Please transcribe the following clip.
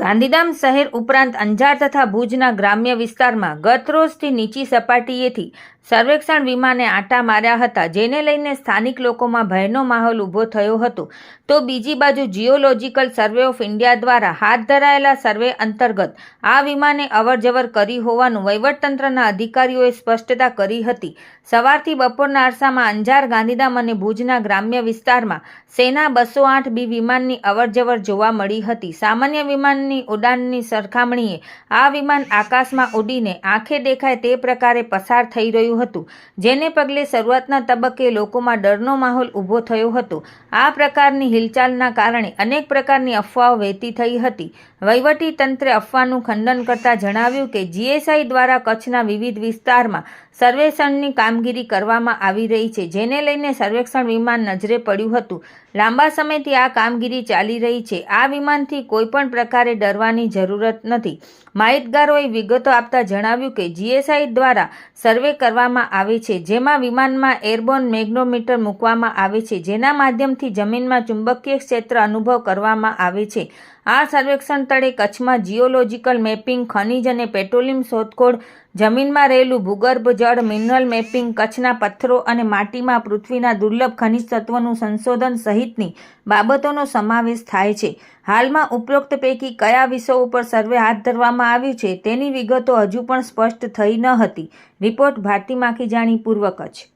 ગાંધીધામ શહેર ઉપરાંત અંજાર તથા ભુજના ગ્રામ્ય વિસ્તારમાં ગત રોજથી નીચી સપાટીએથી સર્વેક્ષણ વિમાને આંટા માર્યા હતા, જેને લઈને સ્થાનિક લોકોમાં ભયનો માહોલ ઊભો થયો હતો. તો બીજી બાજુ જીઓલોજીકલ સર્વે ઓફ ઇન્ડિયા દ્વારા હાથ ધરાયેલા સર્વે અંતર્ગત આ વિમાને અવરજવર કરી હોવાનું વહીવટતંત્રના અધિકારીઓએ સ્પષ્ટતા કરી હતી. સવારથી બપોરના અરસામાં અંજાર, ગાંધીધામ અને ભુજના ગ્રામ્ય વિસ્તારમાં સેના બસો આઠ બી વિમાનની અવરજવર જોવા મળી હતી. સામાન્ય વિમાનની ઉડાનની સરખામણીએ આ વિમાન આકાશમાં ઉડીને આંખે દેખાય તે પ્રકારે પસાર થઈ રહ્યું હતું. જેને પગલે શરૂઆતના તબક્કે લોકોમાં ડરનો માહોલ ઊભો થયો હતો. આ પ્રકારની હિલચાલના કારણે અનેક પ્રકારની અફવાઓ વહેતી થઈ હતી. વહીવટી તંત્રે અફવાનું ખંડન કરતા જણાવ્યું કે જીએસઆઈ દ્વારા કચ્છના વિવિધ વિસ્તારમાં સર્વેક્ષણની કામગીરી કરવામાં આવી રહી છે, જેને લઈને સર્વેક્ષણ વિમાન નજરે પડ્યું હતું. લાંબા સમયથી આ કામગીરી ચાલી રહી છે. આ વિમાનથી કોઈપણ પ્રકારે ડરવાની જરૂરત નથી. માહિતગારોએ વિગતો આપતા જણાવ્યું કે જીએસઆઈ દ્વારા સર્વે કરવામાં આવે છે, જેમાં વિમાનમાં એરબોર્ન મેગ્નોમીટર મૂકવામાં આવે છે, જેના માધ્યમથી જમીનમાં ચુંબકીય ક્ષેત્ર અનુભવ કરવામાં આવે છે. આ સર્વેક્ષણ તળે કચ્છમાં જીઓલોજીકલ મેપિંગ, ખનિજ અને પેટ્રોલિયમ શોધખોળ, જમીનમાં રહેલું ભૂગર્ભ જળ, મિનરલ મેપિંગ, કચ્છના પથ્થરો અને માટીમાં પૃથ્વીના દુર્લભ ખનિજ તત્વોનું સંશોધન સહિતની બાબતોનો સમાવેશ થાય છે. હાલમાં ઉપરોક્ત પૈકી કયા વિષયો ઉપર સર્વે હાથ ધરવામાં આવ્યું છે તેની વિગતો હજુ પણ સ્પષ્ટ થઈ ન હતી. રિપોર્ટ ભારતી માખીજાણી પૂર્વ કચ્છ